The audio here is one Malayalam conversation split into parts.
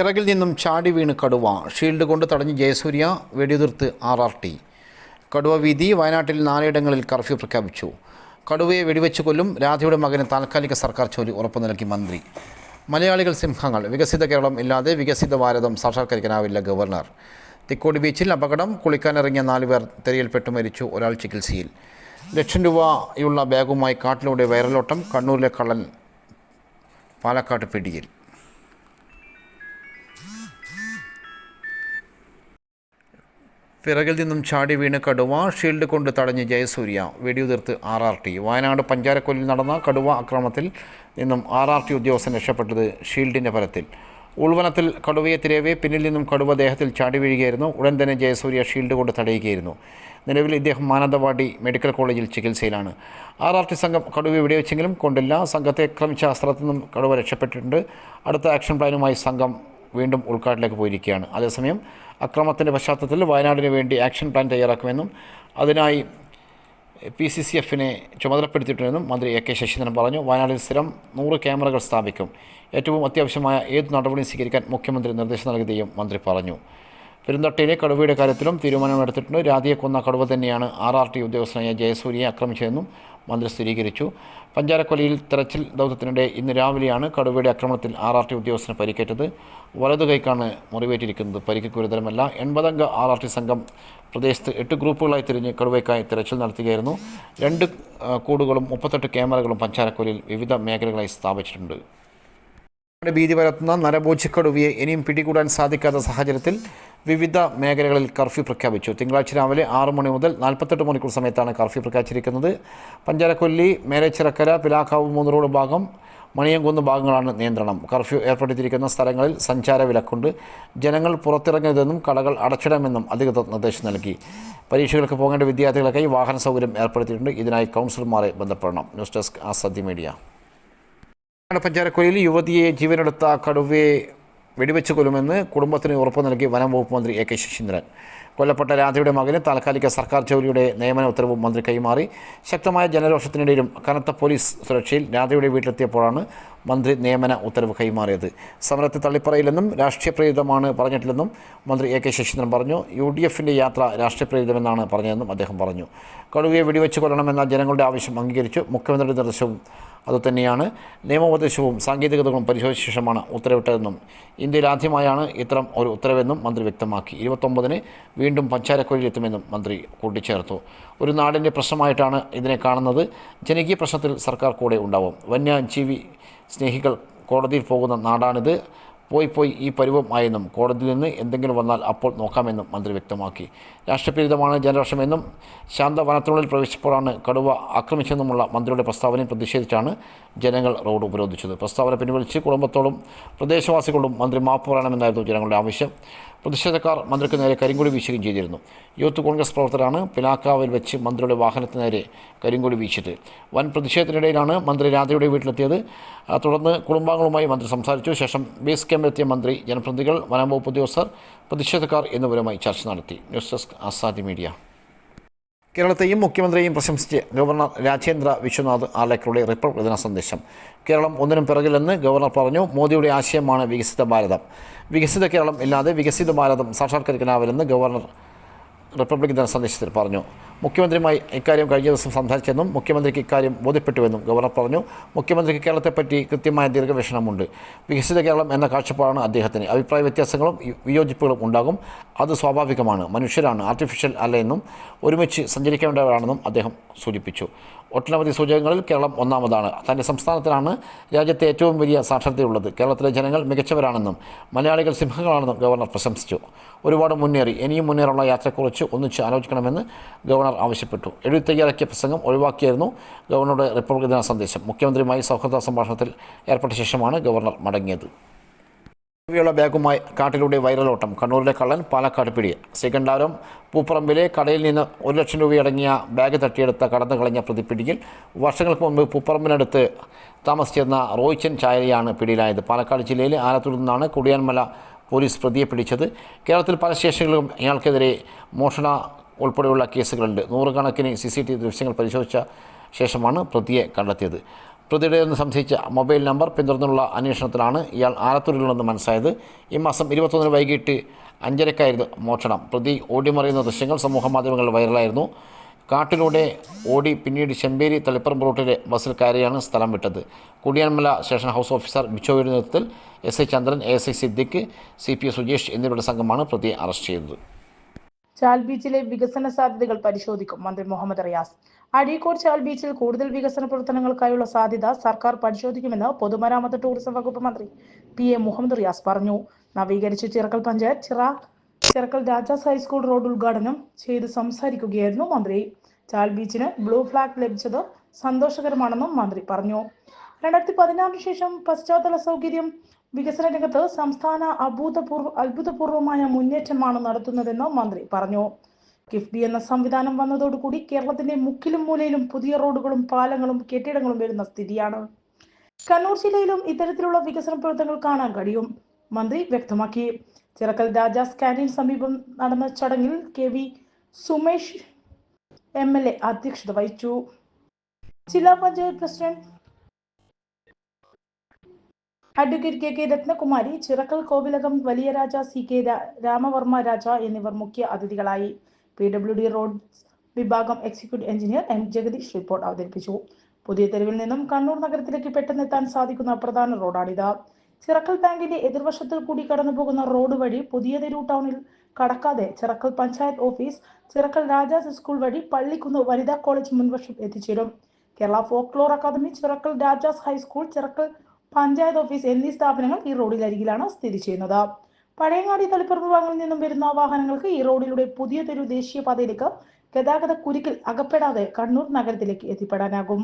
പിറകിൽ നിന്നും ചാടി വീണ് കടുവ. ഷീൽഡ് കൊണ്ട് തടഞ്ഞ് ജയസൂര്യ വെടിയുതിർത്ത് ആർ ആർ ടി. കടുവ വീതി വയനാട്ടിൽ നാലിടങ്ങളിൽ കർഫ്യൂ പ്രഖ്യാപിച്ചു. കടുവയെ വെടിവെച്ച് കൊല്ലും രാധയുടെ മകന് താൽക്കാലിക സർക്കാർ ജോലി ഉറപ്പു നൽകി മന്ത്രി. മലയാളികൾ സിംഹങ്ങൾ. വികസിത കേരളം ഇല്ലാതെ വികസിത ഭാരതം സാക്ഷാത്കരിക്കാനാവില്ല ഗവർണർ. തിക്കോടി ബീച്ചിൽ അപകടം. കുളിക്കാനിറങ്ങിയ നാലുപേർ തെരയിൽപ്പെട്ട് മരിച്ചു ഒരാൾ ചികിത്സയിൽ. ലക്ഷം രൂപയുള്ള ബാഗുമായി കാട്ടിലൂടെ വയറലോട്ടം. കണ്ണൂരിലെ കള്ളൻ പാലക്കാട് പിടിയിൽ. പിറകിൽ നിന്നും ചാടി വീണ് കടുവ ഷീൽഡ് കൊണ്ട് തടഞ്ഞ് ജയസൂര്യ. വെടിയുതിർത്ത് ആർ ആർ ടി. വയനാട് പഞ്ചാരക്കൊല്ലിൽ നടന്ന കടുവ ആക്രമണത്തിൽ നിന്നും ആർ ആർ ടി ഉദ്യോഗസ്ഥൻ രക്ഷപ്പെട്ടത് ഷീൽഡിന്റെ ഫലത്തിൽ ഉൾവനത്തിൽ കടുവയെ തിരവേ പിന്നിൽ നിന്നും കടുവ ദേഹത്തിൽ ചാടി വീഴുകയായിരുന്നു. ഉടൻ തന്നെ ജയസൂര്യ ഷീൽഡ് കൊണ്ട് തടയുകയായിരുന്നു. നിലവിൽ ഇദ്ദേഹം മാനന്തവാടി മെഡിക്കൽ കോളേജിൽ ചികിത്സയിലാണ്. ആർ ആർ ടി സംഘം കടുവയെ വെടിവെച്ചെങ്കിലും കൊണ്ടില്ല. സംഘത്തെ ക്രമിച്ച അസ്ത്രത്തിൽ നിന്നും കടുവ രക്ഷപ്പെട്ടിട്ടുണ്ട്. അടുത്ത ആക്ഷൻ പ്ലാനുമായി സംഘം വീണ്ടും ഉൾക്കാട്ടിലേക്ക് പോയിരിക്കുകയാണ്. അതേസമയം അക്രമത്തിന്റെ പശ്ചാത്തലത്തിൽ വയനാടിന് വേണ്ടി ആക്ഷൻ പ്ലാൻ തയ്യാറാക്കുമെന്നും അതിനായി പി സി സി എഫിനെ ചുമതലപ്പെടുത്തിയിട്ടുണ്ടെന്നും മന്ത്രി എ കെ ശശീന്ദ്രൻ പറഞ്ഞു. വയനാടിൽ സ്ഥിരം നൂറ് ക്യാമറകൾ സ്ഥാപിക്കും. ഏറ്റവും അത്യാവശ്യമായ ഏത് നടപടിയും സ്വീകരിക്കാൻ മുഖ്യമന്ത്രി നിർദ്ദേശം നൽകിയതെയും മന്ത്രി പറഞ്ഞു. പെരുന്തട്ടയിലെ കടുവയുടെ കാര്യത്തിലും തീരുമാനമെടുത്തിട്ടുണ്ട്. രാധിയെ കൊന്ന കടുവ തന്നെയാണ് ആർ ആർ ടി ഉദ്യോഗസ്ഥനായ ജയസൂര്യയെ ആക്രമിച്ചതെന്നും മന്ത്രി സ്ഥിരീകരിച്ചു. പഞ്ചാരക്കൊലയിൽ തെരച്ചിൽ ദൗത്യത്തിനിടെ ഇന്ന് രാവിലെയാണ് കടുവയുടെ ആക്രമണത്തിൽ ആർ ആർ ടി ഉദ്യോഗസ്ഥന് പരിക്കേറ്റത്. വലതു കൈക്കാണ് മുറിവേറ്റിരിക്കുന്നത്. പരിക്ക് ഗുരുതരമല്ല. എൺപതംഗ ആർ ആർ ടി സംഘം പ്രദേശത്ത് എട്ട് ഗ്രൂപ്പുകളായി തിരിഞ്ഞ് കടുവയ്ക്കായി തെരച്ചിൽ നടത്തുകയായിരുന്നു. രണ്ട് കൂടുകളും മുപ്പത്തെട്ട് ക്യാമറകളും പഞ്ചാരക്കൊലയിൽ വിവിധ മേഖലകളായി സ്ഥാപിച്ചിട്ടുണ്ട്. ഭീതി പരത്തുന്ന നരഭോജിക്കടുവയെ ഇനിയും പിടികൂടാൻ സാധിക്കാത്ത സാഹചര്യത്തിൽ വിവിധ മേഖലകളിൽ കർഫ്യൂ പ്രഖ്യാപിച്ചു. തിങ്കളാഴ്ച രാവിലെ ആറ് മണി മുതൽ നാൽപ്പത്തെട്ട് മണിക്കൂർ സമയത്താണ് കർഫ്യൂ പ്രഖ്യാപിച്ചിരിക്കുന്നത്. പഞ്ചാരക്കൊല്ലി മേലേച്ചിറക്കര പിലാക്കാവ് മൂന്ന് റോഡ് ഭാഗം മണിയംകുന്ന് ഭാഗങ്ങളാണ് നിയന്ത്രണം. കർഫ്യൂ ഏർപ്പെടുത്തിയിരിക്കുന്ന സ്ഥലങ്ങളിൽ സഞ്ചാര വിലക്കുണ്ട്. ജനങ്ങൾ പുറത്തിറങ്ങരുതെന്നും കടകൾ അടച്ചിടാമെന്നും അധികൃതർ നിർദ്ദേശം നൽകി. പരീക്ഷകൾക്ക് പോകേണ്ട വിദ്യാർത്ഥികൾക്കായി വാഹന സൗകര്യം ഏർപ്പെടുത്തിയിട്ടുണ്ട്. ഇതിനായി കൗൺസിലർമാരെ ബന്ധപ്പെടണം. News desk Azadi media. പഞ്ചാരക്കൊല്ലിയിൽ യുവതിയെ ജീവനെടുത്ത കടുവയെ വെടിവെച്ച് കൊല്ലുമെന്ന് കുടുംബത്തിന് ഉറപ്പ് നൽകി വനം വകുപ്പ് മന്ത്രി എ കെ ശശീന്ദ്രൻ. കൊല്ലപ്പെട്ട രാധയുടെ മകന് താൽക്കാലിക സർക്കാർ ജോലിയുടെ നിയമന ഉത്തരവും മന്ത്രി കൈമാറി. ശക്തമായ ജനരോഷത്തിനിടയിലും കനത്ത പോലീസ് സുരക്ഷയിൽ രാധയുടെ വീട്ടിലെത്തിയപ്പോഴാണ് മന്ത്രി നിയമന ഉത്തരവ് കൈമാറിയത്. സമരത്തെ തള്ളിപ്പറയില്ലെന്നും രാഷ്ട്രീയ പ്രേരിതമാണ് പറഞ്ഞിട്ടില്ലെന്നും മന്ത്രി എ കെ ശശീന്ദ്രൻ പറഞ്ഞു. യു ഡി എഫിന്റെ യാത്ര രാഷ്ട്രീയ പ്രേരിതമെന്നാണ് പറഞ്ഞതെന്നും അദ്ദേഹം പറഞ്ഞു. കടുവയെ വെടിവെച്ച് കൊല്ലണമെന്ന ജനങ്ങളുടെ ആവശ്യം അംഗീകരിച്ചു. മുഖ്യമന്ത്രിയുടെ നിർദ്ദേശവും അതുതന്നെയാണ്. നിയമോപദേശവും സാങ്കേതികതകളും പരിശോധിച്ച ശേഷമാണ് ഉത്തരവിട്ടതെന്നും ഇന്ത്യയിൽ ആദ്യമായാണ് ഇത്തരം ഒരു ഉത്തരവെന്നും മന്ത്രി വ്യക്തമാക്കി. ഇരുപത്തൊമ്പതിന് വീണ്ടും പഞ്ചാരക്കൊലിയിലെത്തുമെന്നും മന്ത്രി കൂട്ടിച്ചേർത്തു. ഒരു നാടിന്റെ പ്രശ്നമായിട്ടാണ് ഇതിനെ കാണുന്നത്. ജനകീയ പ്രശ്നത്തിൽ സർക്കാർ കൂടെ ഉണ്ടാവും. വന്യജീവി സ്നേഹികൾ കോടതിയിൽ പോകുന്ന നാടാണിത്. പോയി പോയി ഈ പരുവം ആയെന്നും കോടതിയിൽ നിന്ന് എന്തെങ്കിലും വന്നാൽ അപ്പോൾ നോക്കാമെന്നും മന്ത്രി വ്യക്തമാക്കി. രാഷ്ട്രപീഡിതമാണ് ജനരോഷമെന്നും ശാന്ത വനത്തിനുള്ളിൽ പ്രവേശിച്ചപ്പോഴാണ് കടുവ ആക്രമിച്ചെന്നുമുള്ള മന്ത്രിയുടെ പ്രസ്താവനയിൽ പ്രതിഷേധിച്ചാണ് ജനങ്ങൾ റോഡ് ഉപരോധിച്ചത്. പ്രസ്താവന പിൻവലിച്ച് കുടുംബത്തോടും പ്രദേശവാസികളോടും മന്ത്രി മാപ്പ് പറയണമെന്നായിരുന്നു ജനങ്ങളുടെ ആവശ്യം. പ്രതിഷേധക്കാർ മന്ത്രിക്ക് നേരെ കരിങ്കൊടി വീശുകയും ചെയ്തിരുന്നു. യൂത്ത് കോൺഗ്രസ് പ്രവർത്തകരാണ് പിലാക്കാവിൽ വെച്ച് മന്ത്രിയുടെ വാഹനത്തിന് നേരെ കരിങ്കൊടി വീശിയത്. വൻ പ്രതിഷേധത്തിനിടയിലാണ് മന്ത്രി രാധയുടെ വീട്ടിലെത്തിയത്. തുടർന്ന് കുടുംബാംഗങ്ങളുമായി മന്ത്രി സംസാരിച്ചു. ശേഷം ബേസ് ക്യാമ്പിലെത്തിയ മന്ത്രി ജനപ്രതിനിധികൾ വനംവകുപ്പ് ഉദ്യോഗസ്ഥർ പ്രതിഷേധക്കാർ എന്നിവരുമായി ചർച്ച നടത്തി. News desk Azadi media. കേരളത്തെയും മുഖ്യമന്ത്രിയെയും പ്രശംസിച്ച് ഗവർണർ രാജേന്ദ്ര വിശ്വനാഥ് ആലേക്കറുടെ റിപ്പബ്ലിക് ദിന സന്ദേശം. കേരളം ഒന്നിനും പിറകിലെന്ന് ഗവർണർ പറഞ്ഞു. മോദിയുടെ ആശയമാണ് വികസിത ഭാരതം. വികസിത കേരളം ഇല്ലാതെ വികസിത ഭാരതം സാക്ഷാത്കരിക്കാനാവില്ലെന്ന് ഗവർണർ റിപ്പബ്ലിക് ദിന സന്ദേശത്തിൽ പറഞ്ഞു. മുഖ്യമന്ത്രിയുമായി ഇക്കാര്യം കഴിഞ്ഞ ദിവസം സംസാരിച്ചെന്നും മുഖ്യമന്ത്രിക്ക് ഇക്കാര്യം ബോധ്യപ്പെട്ടുവെന്നും ഗവർണർ പറഞ്ഞു. മുഖ്യമന്ത്രിക്ക് കേരളത്തെപ്പറ്റി കൃത്യമായ ദീർഘവീക്ഷണമുണ്ട്. വികസിത കേരളം എന്ന കാഴ്ചപ്പാടാണ് അദ്ദേഹത്തിന്. അഭിപ്രായ വ്യത്യാസങ്ങളും വിയോജിപ്പുകളും ഉണ്ടാകും. അത് സ്വാഭാവികമാണ്. മനുഷ്യരാണ്. ആർട്ടിഫിഷ്യൽ അല്ല എന്നും ഒരുമിച്ച് സഞ്ചരിക്കേണ്ടവരാണെന്നും അദ്ദേഹം സൂചിപ്പിച്ചു. ഒട്ടനവധി സൂചകങ്ങളിൽ കേരളം ഒന്നാമതാണ്. തന്റെ സംസ്ഥാനത്തിനാണ് രാജ്യത്തെ ഏറ്റവും വലിയ സാക്ഷരതയുള്ളത്. കേരളത്തിലെ ജനങ്ങൾ മികച്ചവരാണെന്നും മലയാളികൾ സിംഹങ്ങളാണെന്നും ഗവർണർ പ്രശംസിച്ചു. ഒരുപാട് മുന്നേറി ഇനിയും മുന്നേറുള്ള യാത്രയെക്കുറിച്ച് ഒന്നിച്ച് ആലോചിക്കണമെന്ന് ഗവർണർ ആവശ്യപ്പെട്ടു. എഴുതി തയ്യാറാക്കിയ പ്രസംഗം ഒഴിവാക്കിയായിരുന്നു ഗവർണറുടെ റിപ്പബ്ലിക് ദിന സന്ദേശം. മുഖ്യമന്ത്രിയുമായി സൗഹൃദ സംഭാഷണത്തിൽ ഏർപ്പെട്ട ശേഷമാണ് ഗവർണർ മടങ്ങിയത്. യുള്ള ബാഗുമായി കാട്ടിലൂടെ വൈറലോട്ടം. കണ്ണൂരിലെ കള്ളൻ പാലക്കാട് പിടി സെക്കൻഡാരം പൂപ്പറമ്പിലെ കടയിൽ നിന്ന് ഒരു ലക്ഷം രൂപയടങ്ങിയ ബാഗ് തട്ടിയെടുത്ത കടന്നു കളഞ്ഞ പ്രതി പിടിയിൽ വർഷങ്ങൾക്ക് മുമ്പ് പൂപ്പറമ്പിനടുത്ത് താമസിച്ചിരുന്ന റോയിച്ചൻ ചായരിയാണ് പിടിയിലായത്. പാലക്കാട് ജില്ലയിലെ ആലത്തൂരിൽ നിന്നാണ് കുടിയാൻമല പോലീസ് പ്രതിയെ പിടിച്ചത്. കേരളത്തിൽ പല സ്റ്റേഷനുകളിലും ഇയാൾക്കെതിരെ മോഷണ ഉൾപ്പെടെയുള്ള കേസുകളുണ്ട്. നൂറുകണക്കിന് സി സി ടി ദൃശ്യങ്ങൾ പരിശോധിച്ച ശേഷമാണ് പ്രതിയെ കണ്ടെത്തിയത്. പ്രതിയുടേതെന്ന് സംശയിച്ച മൊബൈൽ നമ്പർ പിന്തുടർന്നുള്ള അന്വേഷണത്തിലാണ് ഇയാൾ ആലത്തൂരിലുണ്ടെന്ന് മനസ്സിലായത്. ഈ മാസം ഇരുപത്തൊന്നിന് വൈകിട്ട് അഞ്ചരക്കായിരുന്നു മോഷണം. പ്രതി ഓടിമറിയുന്ന ദൃശ്യങ്ങൾ സമൂഹ മാധ്യമങ്ങളിൽ വൈറലായിരുന്നു. കാട്ടിലൂടെ ഓടി പിന്നീട് ചെമ്പേരി തളിപ്പറമ്പ് റൂട്ടിലെ ബസ്സിൽ കയറിയാണ് സ്ഥലം വിട്ടത്. കുടിയാൻമല സ്റ്റേഷൻ ഹൗസ് ഓഫീസർ ബിച്ചോയുടെ നേതൃത്വത്തിൽ S I Chandran S I Siddique C P Sujesh എന്നിവരുടെ സംഘമാണ് പ്രതിയെ അറസ്റ്റ് ചെയ്തത്. ചാൽ ബീച്ചിലെ വികസന സാധ്യതകൾ പരിശോധിക്കും മന്ത്രി മുഹമ്മദ് റിയാസ്. അഴീക്കോട് ചാൽ ബീച്ചിൽ കൂടുതൽ വികസന പ്രവർത്തനങ്ങൾക്കായുള്ള സാധ്യത സർക്കാർ പരിശോധിക്കുമെന്ന് പൊതുമരാമത്ത് ടൂറിസം വകുപ്പ് മന്ത്രി പി എ മുഹമ്മദ് റിയാസ് പറഞ്ഞു. നവീകരിച്ച ചിറക്കൽ പഞ്ചായത്ത് ചിറ ചിറക്കൽ രാജാസ് ഹൈസ്കൂൾ റോഡ് ഉദ്ഘാടനം ചെയ്ത് സംസാരിക്കുകയായിരുന്നു മന്ത്രി. ചാൽ ബീച്ചിന് ബ്ലൂ ഫ്ലാഗ് ലഭിച്ചത് സന്തോഷകരമാണെന്നും മന്ത്രി പറഞ്ഞു. രണ്ടായിരത്തി പതിനാറിന് ശേഷം പശ്ചാത്തല സൗകര്യം വികസന രംഗത്ത് സംസ്ഥാന അഭൂതപൂർവ അത്ഭുതപൂർവമായ മുന്നേറ്റമാണ് നടത്തുന്നതെന്ന് മന്ത്രി പറഞ്ഞു. കിഫ്ബി എന്ന സംവിധാനം വന്നതോടുകൂടി കേരളത്തിന്റെ മുക്കിലും മൂലയിലും പുതിയ റോഡുകളും പാലങ്ങളും കെട്ടിടങ്ങളും വരുന്ന സ്ഥിതിയാണ്. കണ്ണൂർ ജില്ലയിലും ഇത്തരത്തിലുള്ള വികസന പ്രവർത്തനങ്ങൾ കാണാൻ കഴിയും. മന്ത്രി വ്യക്തമാക്കി. ചിറക്കൽ രാജാസ് കാന്റീൻ സമീപം നടന്ന ചടങ്ങിൽ K V Sumesh M L A അധ്യക്ഷത വഹിച്ചു. ജില്ലാ panchayat president advocate K K Ratnakumari Chirakkal Kovilakam വലിയ രാജ സി കെ രാമവർമ്മ രാജ എന്നിവർ മുഖ്യ അതിഥികളായി. പി ഡബ്ല്യു ഡി റോഡ് വിഭാഗം executive engineer M Jagadish report അവതരിപ്പിച്ചു. പുതിയ തെരുവിൽ നിന്നും കണ്ണൂർ നഗരത്തിലേക്ക് പെട്ടെന്ന് എത്താൻ സാധിക്കുന്ന പ്രധാന റോഡാണിത് ചിറക്കൽ ബാങ്കിന്റെ എതിർവശത്തിൽ കൂടി കടന്നു പോകുന്ന റോഡ് വഴി പുതിയ തെരുവ് ടൗണിൽ കടക്കാതെ ചിറക്കൽ പഞ്ചായത്ത് ഓഫീസ് ചിറക്കൽ രാജാസ് സ്കൂൾ വഴി പള്ളിക്കുന്ന് വനിതാ കോളേജ് മുൻവശം എത്തിച്ചേരും. Kerala folklore academy Chirakkal Rajas high school Chirakkal panchayat office എന്നീ സ്ഥാപനങ്ങൾ ഈ റോഡിലരികിലാണ് സ്ഥിതി ചെയ്യുന്നത്. പഴയങ്ങാടി തളിപ്പറമ്പ് ഭാഗങ്ങളിൽ നിന്നും വരുന്ന വാഹനങ്ങൾക്ക് ഈ റോഡിലൂടെ പുതിയ തെരു ദേശീയപാതയിലേക്ക് ഗതാഗത കുരുക്കിൽ അകപ്പെടാതെ കണ്ണൂർ നഗരത്തിലേക്ക് എത്തിപ്പെടാനാകും.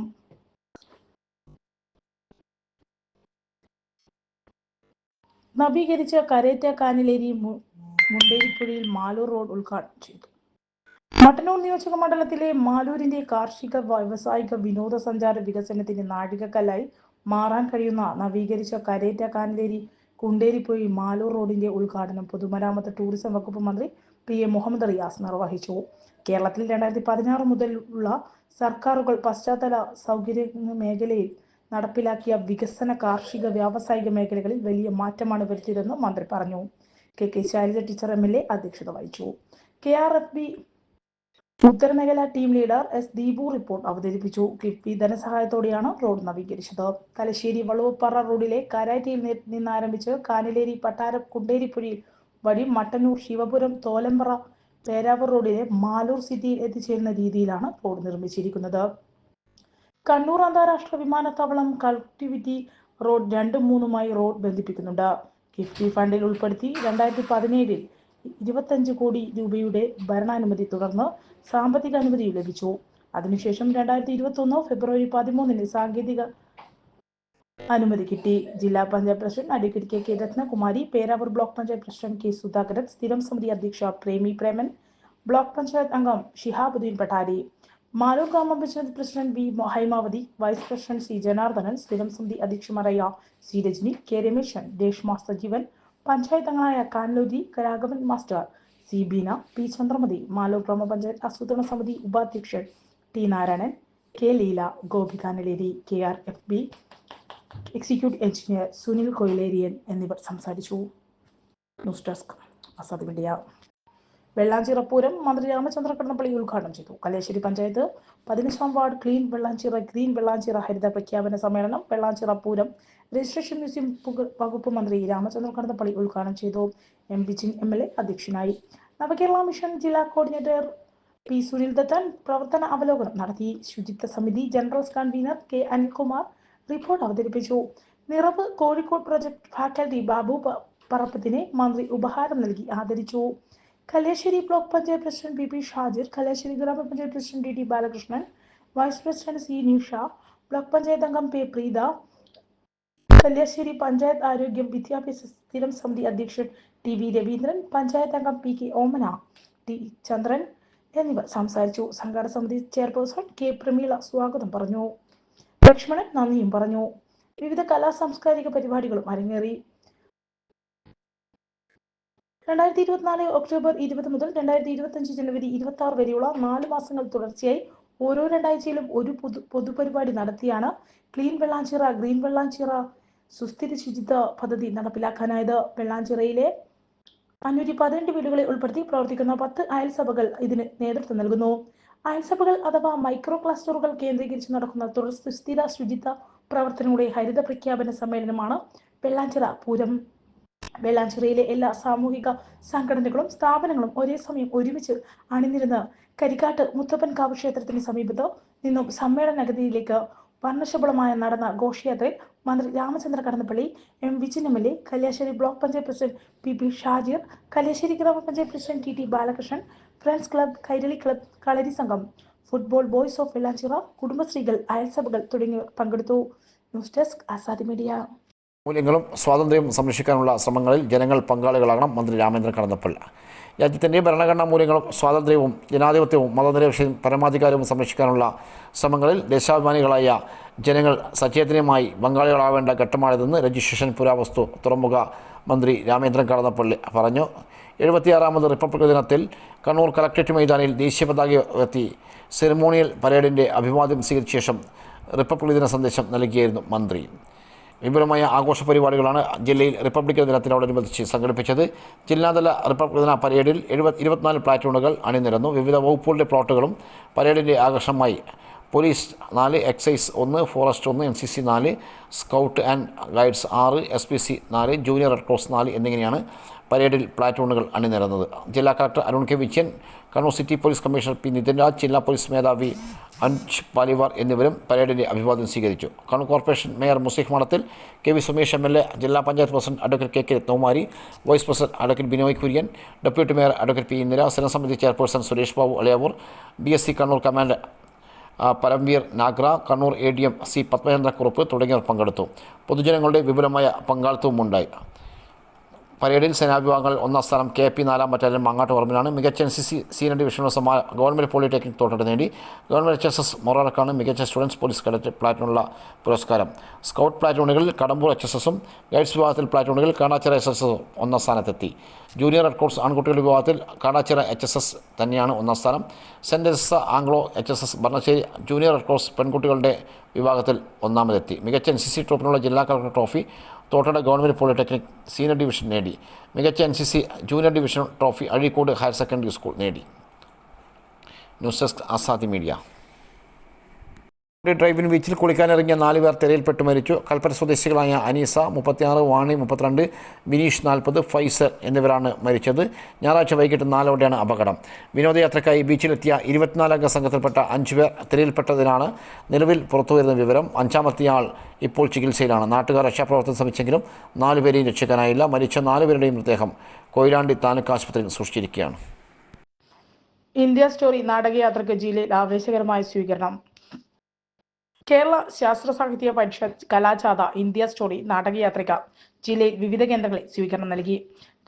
നവീകരിച്ച കരേറ്റ കാനലേരി മുണ്ടേരിപ്പുഴയിൽ മാലൂർ റോഡ് ഉദ്ഘാടനം ചെയ്തു. മട്ടന്നൂർ നിയോജക മണ്ഡലത്തിലെ മാലൂരിന്റെ കാർഷിക വ്യാവസായിക വിനോദസഞ്ചാര വികസനത്തിന്റെ നാഴികക്കല്ലായി മാറാൻ കഴിയുന്ന നവീകരിച്ച കരേറ്റ കാനലേരി കുണ്ടേരിപ്പുഴ മാലൂർ റോഡിന്റെ ഉദ്ഘാടനം പൊതുമരാമത്ത് ടൂറിസം വകുപ്പ് മന്ത്രി പി എ മുഹമ്മദ് റിയാസ് നിർവഹിച്ചു. കേരളത്തിൽ രണ്ടായിരത്തി പതിനാറ് മുതലുള്ള സർക്കാരുകൾ പശ്ചാത്തല സൗകര്യ മേഖലയിൽ നടപ്പിലാക്കിയ വികസന കാർഷിക വ്യാവസായിക മേഖലകളിൽ വലിയ മാറ്റമാണ് വരുത്തിയതെന്ന് മന്ത്രി പറഞ്ഞു. K K Shailaja teacher M L A അധ്യക്ഷത വഹിച്ചു. K R F B ഉത്തരമേഖല team leader S Deepu report അവതരിപ്പിച്ചു. കിഫ്ബി ധനസഹായത്തോടെയാണ് റോഡ് നവീകരിച്ചത്. തലശ്ശേരി വളവുപ്പാറ റോഡിലെ കാരാറ്റിയിൽ നിന്നാരംഭിച്ച് കാനലേരി പട്ടാരം കുണ്ടേരിപ്പുഴയിൽ വഴി മട്ടന്നൂർ ശിവപുരം തോലമ്പറ പേരാവൂർ റോഡിലെ മാലൂർ സിറ്റിയിൽ എത്തിച്ചേരുന്ന രീതിയിലാണ് റോഡ് നിർമ്മിച്ചിരിക്കുന്നത്. കണ്ണൂർ അന്താരാഷ്ട്ര വിമാനത്താവളം കണക്ടിവിറ്റി റോഡ് രണ്ടും മൂന്നുമായി റോഡ് ബന്ധിപ്പിക്കുന്നുണ്ട്. കിഫ്ബി ഫണ്ടിൽ ഉൾപ്പെടുത്തി രണ്ടായിരത്തി പതിനേഴിൽ ഇരുപത്തഞ്ച് കോടി രൂപയുടെ ഭരണാനുമതി തുടർന്ന് സാമ്പത്തിക അനുമതി ലഭിച്ചു. അതിനുശേഷം രണ്ടായിരത്തി ഇരുപത്തി ഒന്ന് ഫെബ്രുവരി പതിമൂന്നിന് സാങ്കേതിക അനുമതി കിട്ടി. ജില്ലാ panchayat president advocate K K Ratnakumari Peravoor block panchayat president K Sudhakaran സ്ഥിരം സമിതി അധ്യക്ഷ പ്രേമി പ്രേമൻ ബ്ലോക്ക് പഞ്ചായത്ത് അംഗം ഷിഹാബുദ്ദീൻ പട്ടാരി മാലൂർ ഗ്രാമപഞ്ചായത്ത് president V Haimavathi vice president C Janardhanan സ്ഥിരം സമിതി അധ്യക്ഷമാരായ സി രജനി കെ രമേശൻ രേഷ്മ സജീവൻ പഞ്ചായത്ത് അംഗങ്ങളായ കാൻലോജി Raghavan master C. Beena P. Chandramathi Maloor ഗ്രാമപഞ്ചായത്ത് ആസൂത്രണ സമിതി ഉപാധ്യക്ഷൻ T. Narayanan K. Leela Gopi Kanaleri K. R. F. B executive engineer Sunil Koilerian എന്നിവർ സംസാരിച്ചു. News desk Azad media. Vellanchira Pooram മന്ത്രി രാമചന്ദ്ര കടന്നപ്പള്ളി ഉദ്ഘാടനം ചെയ്തു. കലേശ്ശേരി പഞ്ചായത്ത് പതിനഞ്ചാം ward clean Vellanchira green Vellanchira ഹരിത പ്രഖ്യാപന സമ്മേളനം വെള്ളാഞ്ചിറ പൂരം രജിസ്ട്രേഷൻ മ്യൂസിയം വകുപ്പ് മന്ത്രി രാമചന്ദ്ര കടന്നപ്പള്ളി ഉദ്ഘാടനം ചെയ്തു. എം പി ചിങ് എം എൽ എ അധ്യക്ഷനായി. നവകേരള മിഷൻ ജില്ലാ കോർഡിനേറ്റർ പി സുനിൽ ദത്തൻ പ്രവർത്തന അവലോകനം നടത്തി. ശുചിത്വ സമിതി general convener K Anilkumar report അവതരിപ്പിച്ചു. നിറവ് കോഴിക്കോട് പ്രൊജക്ട് ഫാക്കൽറ്റി ബാബു പറപ്പത്തിനെ മന്ത്രി ഉപഹാരം നൽകി ആദരിച്ചു. Kalliasseri block panchayat president P P Shajir Kalliasseri ഗ്രാമപഞ്ചായത്ത് president D T Balakrishnan vice president C Nisha block panchayat അംഗം പി പ്രീത കല്യാശ്ശേരി പഞ്ചായത്ത് ആരോഗ്യം വിദ്യാഭ്യാസ സ്ഥിരം സമിതി അധ്യക്ഷൻ ടി വി രവീന്ദ്രൻ പഞ്ചായത്ത് അംഗം P K Omana T Chandran എന്നിവർ സംസാരിച്ചു. സംഘാടന സമിതി ചെയർപേഴ്സൺ കെ പ്രമീള സ്വാഗതം പറഞ്ഞു. ലക്ഷ്മണൻ നന്ദിയും പറഞ്ഞു. വിവിധ കലാ സാംസ്കാരിക പരിപാടികളും അരങ്ങേറി. രണ്ടായിരത്തി ഇരുപത്തിനാല് ഒക്ടോബർ ഇരുപത് മുതൽ രണ്ടായിരത്തി ഇരുപത്തഞ്ച് ജനുവരി ഇരുപത്തി ആറ് വരെയുള്ള നാല് മാസങ്ങൾ തുടർച്ചയായി ഓരോ രണ്ടാഴ്ചയിലും ഒരു പൊതു പൊതുപരിപാടി നടത്തിയാണ് ക്ലീൻ വെള്ളാഞ്ചിറ ഗ്രീൻ വെള്ളാഞ്ചിറ സുസ്ഥിര ശുചിത്വ പദ്ധതി നടപ്പിലാക്കാനായത്. വെള്ളാഞ്ചിറയിലെ അഞ്ഞൂറ്റി പതിനെട്ട് വീടുകളെ ഉൾപ്പെടുത്തി പ്രവർത്തിക്കുന്ന പത്ത് അയൽസഭകൾ ഇതിന് നേതൃത്വം നൽകുന്നു. അയൽസഭകൾ അഥവാ മൈക്രോ ക്ലസ്റ്ററുകൾ കേന്ദ്രീകരിച്ച് നടക്കുന്ന തുടർ സുസ്ഥിര ശുചിത്വ പ്രവർത്തനങ്ങളുടെ ഹരിത പ്രഖ്യാപന സമ്മേളനമാണ് വെള്ളാഞ്ചിറ പൂരം. വെള്ളാഞ്ചിറയിലെ എല്ലാ സാമൂഹിക സംഘടനകളും സ്ഥാപനങ്ങളും ഒരേ സമയം ഒരുമിച്ച് അണിനിരുന്ന് കരിക്കാട്ട് മുത്തപ്പൻകാവ് ക്ഷേത്രത്തിന് സമീപത്ത് നിന്നും സമ്മേളന നഗരിയിലേക്ക് വർണശബളമായ നടന്ന ഘോഷയാത്രയിൽ മന്ത്രി Ramachandra Kadannappalli M Vijin M L A Kalliasseri block panchayat president P P Shajir Kalliasseri ഗ്രാമപഞ്ചായത്ത് president T T Balakrishnan friends club Kairali club Kalari Sangham football boys of Vellanchira കുടുംബശ്രീകൾ അയൽസഭകൾ തുടങ്ങിയവർ പങ്കെടുത്തു. News desk Azadi media. മൂല്യങ്ങളും സ്വാതന്ത്ര്യം സംരക്ഷിക്കാനുള്ള ശ്രമങ്ങളിൽ ജനങ്ങൾ പങ്കാളികളാകണം മന്ത്രി രാമേന്ദ്രൻ കടന്നപ്പള്ളി. രാജ്യത്തിന്റെ ഭരണഘടനാ മൂല്യങ്ങളും സ്വാതന്ത്ര്യവും ജനാധിപത്യവും മതനിരപേക്ഷയും പരമാധികാരവും സംരക്ഷിക്കാനുള്ള ശ്രമങ്ങളിൽ ദേശാഭിമാനികളായ ജനങ്ങൾ സചേതനമായി പങ്കാളികളാവേണ്ട ഘട്ടമാണിതെന്ന് രജിസ്ട്രേഷൻ പുരാവസ്തു തുറമുഖ മന്ത്രി രാമേന്ദ്രൻ കടന്നപ്പള്ളി പറഞ്ഞു. എഴുപത്തിയാറാമത് റിപ്പബ്ലിക് ദിനത്തിൽ കണ്ണൂർ കളക്ട്രേറ്റ് മൈതാനിയിൽ ദേശീയ പതാക ഉയർത്തി സെറിമോണിയൽ പരേഡിന്റെ അഭിവാദ്യം സ്വീകരിച്ച ശേഷം റിപ്പബ്ലിക് ദിന സന്ദേശം നൽകിയായിരുന്നു മന്ത്രി. വിപുലമായ ആഘോഷ പരിപാടികളാണ് ജില്ലയിൽ റിപ്പബ്ലിക് ദിനത്തിനോടനുബന്ധിച്ച് സംഘടിപ്പിച്ചത്. ജില്ലാതല റിപ്പബ്ലിക് ദിന പരേഡിൽ എഴുപത് ഇരുപത്തിനാല് പ്ലാറ്റൂണുകൾ അണിനിരന്നു. വിവിധ വകുപ്പുകളുടെ പ്ലോട്ടുകളും പരേഡിന്റെ ആകർഷമായി പോലീസ് നാല് എക്സൈസ് ഒന്ന് ഫോറസ്റ്റ് ഒന്ന് എൻ സി സി നാല് സ്കൗട്ട് ആൻഡ് ഗൈഡ്സ് ആറ് എസ് പി സി നാല് ജൂനിയർ റെഡ് ക്രോസ് നാല് എന്നിങ്ങനെയാണ് പരേഡിൽ പ്ലാറ്റൂണുകൾ അണിനിരന്നത്. ജില്ലാ collector Arun K Vijayan Kannur city police commissioner P Nithin Raj ജില്ലാ പോലീസ് മേധാവി അൻഷ് പാലിവാർ എന്നിവരും പരേഡിന്റെ അഭിവാദ്യം സ്വീകരിച്ചു. Kannur corporation mayor Museeh Manathil K V Sumesh M L A ജില്ലാ panchayat president advocate K K Rathnakumari vice president advocate Binoy Kurian deputy mayor advocate P Indira സ്ഥിരസമിതി chairperson Suresh Babu Aliyavoor D S C Kannur commander Paramvir Nagra Kannur A D M C Padmachandra Kurup തുടങ്ങിയവർ പങ്കെടുത്തു. പൊതുജനങ്ങളുടെ വിപുലമായ പങ്കാളിത്തവും ഉണ്ടായി പരേഡിൽ സേനാവിഭാഗങ്ങൾ ഒന്നാം സ്ഥാനം കെ പി നാലാം ബറ്റാലിയൻ മങ്ങാട്ട് ഓർമ്മയിലാണ്. മികച്ച എൻ സി സി സീനിയർ ഡിവിഷനുള്ള സമ്മാനം ഗവൺമെന്റ് പോളിടെക്നിക് തോട്ടട്ട് നേടി. ഗവൺമെന്റ് എച്ച് എസ് എസ് മൊറാർക്കാണ് മികച്ച സ്റ്റുഡൻസ് പോലീസ് കേഡറ്റ് പ്ലാറ്റൂണുള്ള പുരസ്കാരം. സ്കൗട്ട് പ്ലാറ്റൂണുകളിൽ കടമ്പൂർ എച്ച് എസ് എസും ഗൈഡ്സ് വിഭാഗത്തിൽ പ്ലാറ്റൂണുകളിൽ കാണാച്ചിറ എസ് എസ് ഒന്നാം സ്ഥാനത്തെത്തി. ജൂനിയർ റെഡ് കോഴ്സ് ആൺകുട്ടികളുടെ വിഭാഗത്തിൽ കാണാച്ചിറ എച്ച് എസ് എസ് തന്നെയാണ് ഒന്നാം സ്ഥാനം. Saint S Anglo H S S Bharanassery junior red cross പെൺകുട്ടികളുടെ വിഭാഗത്തിൽ ഒന്നാമതെത്തി. മികച്ച എൻ സി സി ട്രോഫിനുള്ള ജില്ലാ collector trophy Thottada government polytechnic senior division നേടി. മികച്ച N C C junior division trophy Azhikode higher secondary school നേടി. News desk Azadi media. Drive in ബീച്ചിൽ കുളിക്കാനിറങ്ങിയ നാല് പേർ തിരയിൽപ്പെട്ട് മരിച്ചു. കൽപ്പറ്റ സ്വദേശികളായ അനീസ മുപ്പത്തിയാറ് വാണി മുപ്പത്തിരണ്ട് ബിനീഷ് നാൽപ്പത് ഫൈസർ എന്നിവരാണ് മരിച്ചത്. ഞായറാഴ്ച വൈകിട്ട് നാലോടെയാണ് അപകടം. വിനോദയാത്രയ്ക്കായി ബീച്ചിലെത്തിയ ഇരുപത്തിനാലംഗ സംഘത്തിൽപ്പെട്ട അഞ്ച് പേർ തിരയിൽപ്പെട്ടതിനാണ് നിലവിൽ പുറത്തുവരുന്ന വിവരം. അഞ്ചാമത്തെയാൾ ഇപ്പോൾ ചികിത്സയിലാണ്. നാട്ടുകാർ രക്ഷാപ്രവർത്തനം ശ്രമിച്ചെങ്കിലും നാലുപേരെയും രക്ഷിക്കാനായില്ല. മരിച്ച നാലുപേരുടെയും മൃതദേഹം കൊയിലാണ്ടി താലൂക്ക് ആശുപത്രിയിൽ സൂക്ഷിച്ചിരിക്കുകയാണ്. ഇന്ത്യ സ്റ്റോറി നാടകയാത്രക്ക് ജില്ലയിൽ ആവേശകരമായ സ്വീകരണം. കേരള ശാസ്ത്ര സാഹിത്യ പരിഷത്ത് കലാജാഥ ഇന്ത്യ സ്റ്റോറി നാടകയാത്രയ്ക്ക് ജില്ലയിൽ വിവിധ കേന്ദ്രങ്ങളിൽ സ്വീകരണം നൽകി.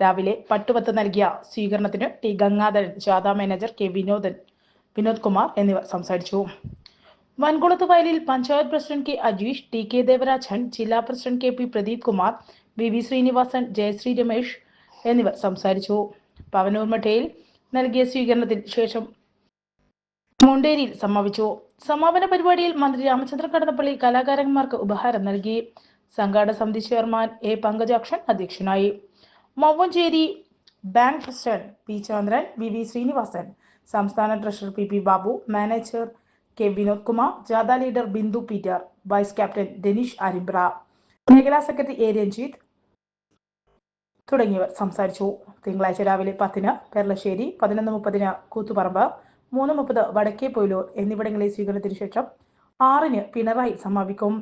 രാവിലെ പട്ടുപത്ത് നൽകിയ സ്വീകരണത്തിന് ടി ഗംഗാധരൻ ജാഥ മാനേജർ കെ വിനോദൻ വിനോദ് കുമാർ എന്നിവർ സംസാരിച്ചു. വൻകുളത്ത് വയലിൽ panchayat president K Ajeesh T K Devarajan ജില്ലാ president K P Pradeep Kumar V V Sreenivasan Jayasree Ramesh എന്നിവർ സംസാരിച്ചു. പവനൂർമഠയിൽ നൽകിയ സ്വീകരണത്തിന് ശേഷം മുണ്ടേരിയിൽ സമാപിച്ചു. സമാപന പരിപാടിയിൽ മന്ത്രി രാമചന്ദ്രൻ കടന്നപ്പള്ളി കലാകാരന്മാർക്ക് ഉപഹാരം നൽകി. സംഘാടക സമിതി ചെയർമാൻ എ പങ്കജാക്ഷൻ അധ്യക്ഷനായി. Mowancheri bank president P Chandran V V Sreenivasan സംസ്ഥാന treasurer P P Babu manager K Vinod Kumar ജാഥ leader Bindu Peter vice captain Denish Aribra മേഖലാ സെക്രട്ടറി എ രഞ്ജിത്ത് തുടങ്ങിയവർ സംസാരിച്ചു. തിങ്കളാഴ്ച രാവിലെ പത്തിന് പെർളശ്ശേരി പതിനൊന്ന് മുപ്പതിന് കൂത്തുപറമ്പ് മൂന്ന് മുപ്പത് വടക്കേ പൊയിലൂർ എന്നിവിടങ്ങളിൽ സ്വീകരണത്തിന് ശേഷം ആറിന് പിണറായി സമാപിക്കും.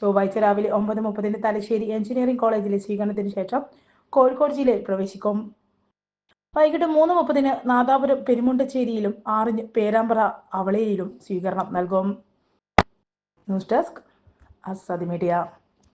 ചൊവ്വാഴ്ച രാവിലെ ഒമ്പത് മുപ്പതിന് തലശ്ശേരി എഞ്ചിനീയറിംഗ് കോളേജിലെ സ്വീകരണത്തിന് ശേഷം കോഴിക്കോട് ജില്ലയിൽ പ്രവേശിക്കും. വൈകിട്ട് മൂന്ന് മുപ്പതിന് നാദാപുരം പെരുമുണ്ടച്ചേരിയിലും ആറിന് പേരാമ്പ്ര അവളയിലും സ്വീകരണം നൽകും. News desk Azad media.